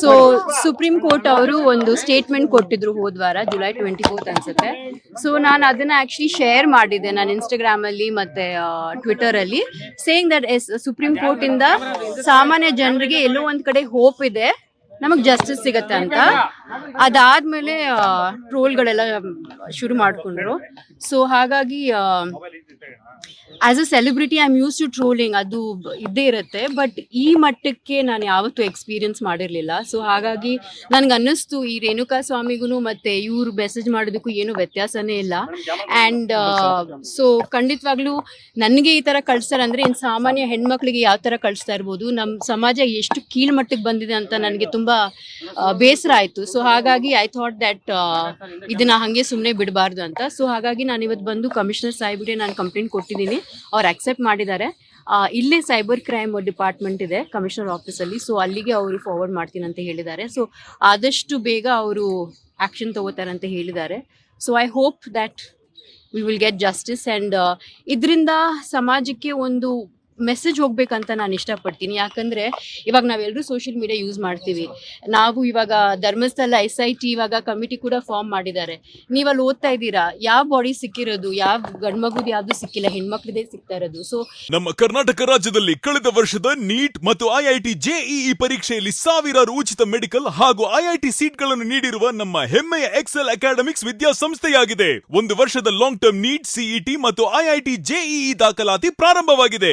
So supreme court ಅವರು ಒಂದು statement ಕೊಟ್ಟಿದ್ರು ಹೋದ್ವಾರ ಜುಲೈ ಟ್ವೆಂಟಿ ಫೋರ್ತ್ ಅನ್ಸುತ್ತೆ. ಸೊ ನಾನು ಅದನ್ನ ಆಕ್ಚುಲಿ ಶೇರ್ ಮಾಡಿದ್ದೆ ನಾನು ಇನ್ಸ್ಟಾಗ್ರಾಮ್ ಅಲ್ಲಿ ಮತ್ತೆ ಟ್ವಿಟರ್ ಅಲ್ಲಿ saying that as Supreme Court ಇಂದ ಸಾಮಾನ್ಯ ಜನರಿಗೆ ಎಲ್ಲೋ ಒಂದ್ ಕಡೆ ಹೋಪ್ ಇದೆ. ನಮಗ್ ಜಸ್ಟಿಸ್ ಸಿಗತ್ತೆ ಅಂತ. ಅದಾದ್ಮೇಲೆ ಟ್ರೋಲ್ಗಳೆಲ್ಲ ಶುರು ಮಾಡ್ಕೊಂಡ್ರು. ಸೊ ಹಾಗಾಗಿ as a celebrity I am use to trolling ಅದು ಇದ್ದೇ ಇರುತ್ತೆ. ಬಟ್ ಈ ಮಟ್ಟಕ್ಕೆ ನಾನು ಯಾವತ್ತೂ ಎಕ್ಸ್ಪೀರಿಯನ್ಸ್ ಮಾಡಿರಲಿಲ್ಲ. ಸೊ ಹಾಗಾಗಿ ನನಗೆ ಅನ್ನಿಸ್ತು ಈ ರೇಣುಕಾ ಸ್ವಾಮಿಗೂ ಮತ್ತೆ ಇವ್ರು ಮೆಸೇಜ್ ಮಾಡೋದಕ್ಕೂ ಏನು ವ್ಯತ್ಯಾಸನೇ ಇಲ್ಲ. ಆ್ಯಂಡ್ ಸೊ ಖಂಡಿತವಾಗ್ಲೂ ನನಗೆ ಈ ಥರ ಕಳಿಸ್ತಾರೆ ಅಂದರೆ ಇನ್ನು ಸಾಮಾನ್ಯ ಹೆಣ್ಮಕ್ಳಿಗೆ ಯಾವ ಥರ ಕಳಿಸ್ತಾ ಇರ್ಬೋದು? ನಮ್ಮ ಸಮಾಜ ಎಷ್ಟು ಕೀಳ್ಮಟ್ಟಕ್ಕೆ ಬಂದಿದೆ ಅಂತ ನನಗೆ ತುಂಬ ಬೇಸರ ಆಯ್ತು. ಸೊ ಹಾಗಾಗಿ ಐ ಥಾಟ್ ದಟ್ ಇದನ್ನ ಹಂಗೆ ಸುಮ್ಮನೆ ಬಿಡಬಾರ್ದು ಅಂತ. ಸೊ ಹಾಗಾಗಿ ನಾನು ಇವತ್ತು ಬಂದು ಕಮಿಷನರ್ ಸಾಹೇಬ್ಗೆ ನಾನು ಕಂಪ್ಲೇಂಟ್ ಕೊಟ್ಟಿದ್ದೀನಿ. ಅವ್ರು ಅಕ್ಸೆಪ್ಟ್ ಮಾಡಿದ್ದಾರೆ. ಇಲ್ಲೇ ಸೈಬರ್ ಕ್ರೈಮ್ ಡಿಪಾರ್ಟ್ಮೆಂಟ್ ಇದೆ ಕಮಿಷನರ್ ಆಫೀಸಲ್ಲಿ ಸೊ ಅಲ್ಲಿಗೆ ಅವರು ಫಾರ್ವರ್ಡ್ ಮಾಡ್ತೀನಿ ಅಂತ ಹೇಳಿದ್ದಾರೆ. ಸೊ ಆದಷ್ಟು ಬೇಗ ಅವರು ಆ್ಯಕ್ಷನ್ ತಗೋತಾರೆ ಅಂತ ಹೇಳಿದ್ದಾರೆ. So I hope that we will get justice and ಇದರಿಂದ ಸಮಾಜಕ್ಕೆ ಒಂದು ಮೆಸೇಜ್ ಹೋಗ್ಬೇಕಂತ ನಾನು ಇಷ್ಟಪಡ್ತೀನಿ. ಯಾಕಂದ್ರೆ ಇವಾಗ ನಾವೆಲ್ಲರೂ ಸೋಷಿಯಲ್ ಮೀಡಿಯಾ ಯೂಸ್ ಮಾಡ್ತೀವಿ. ನಾವು ಇವಾಗ ಧರ್ಮಸ್ಥಳ ಎಸ್ ಐ ಟಿ ಇವಾಗ ಕಮಿಟಿ ಕೂಡ ಫಾರ್ಮ್ ಮಾಡಿದ್ದಾರೆ. ನೀವು ಅಲ್ಲಿ ಓದ್ತಾ ಇದ್ದೀರಾ? ಯಾವ ಬಾಡಿ ಸಿಕ್ಕಿರೋದು? ಯಾವ ಗಂಡ್ಮಗುದು ಯಾವ್ದು ಸಿಕ್ಕಿಲ್ಲ? ಹೆಣ್ಮಕ್ಳದೇ ಸಿಗ್ತಾ ಇರೋದು. ಸೊ ನಮ್ಮ ಕರ್ನಾಟಕ ರಾಜ್ಯದಲ್ಲಿ ಕಳೆದ ವರ್ಷದ ನೀಟ್ ಮತ್ತು ಐಐಟಿ ಜೆಇಇ ಪರೀಕ್ಷೆಯಲ್ಲಿ ಸಾವಿರಾರು ಉಚಿತ ಮೆಡಿಕಲ್ ಹಾಗೂ ಐಐಟಿ ಸೀಟ್ಗಳನ್ನು ನೀಡಿರುವ ನಮ್ಮ ಹೆಮ್ಮೆಯ ಎಕ್ಸೆಲ್ ಅಕಾಡೆಮಿಕ್ಸ್ ವಿದ್ಯಾಸಂಸ್ಥೆಯಾಗಿದೆ. ಒಂದು ವರ್ಷದ ಲಾಂಗ್ ಟರ್ಮ್ ನೀಟ್ ಸಿಇಟಿ ಮತ್ತು ಐಐಟಿ ಜೆಇಇ ದಾಖಲಾತಿ ಪ್ರಾರಂಭವಾಗಿದೆ.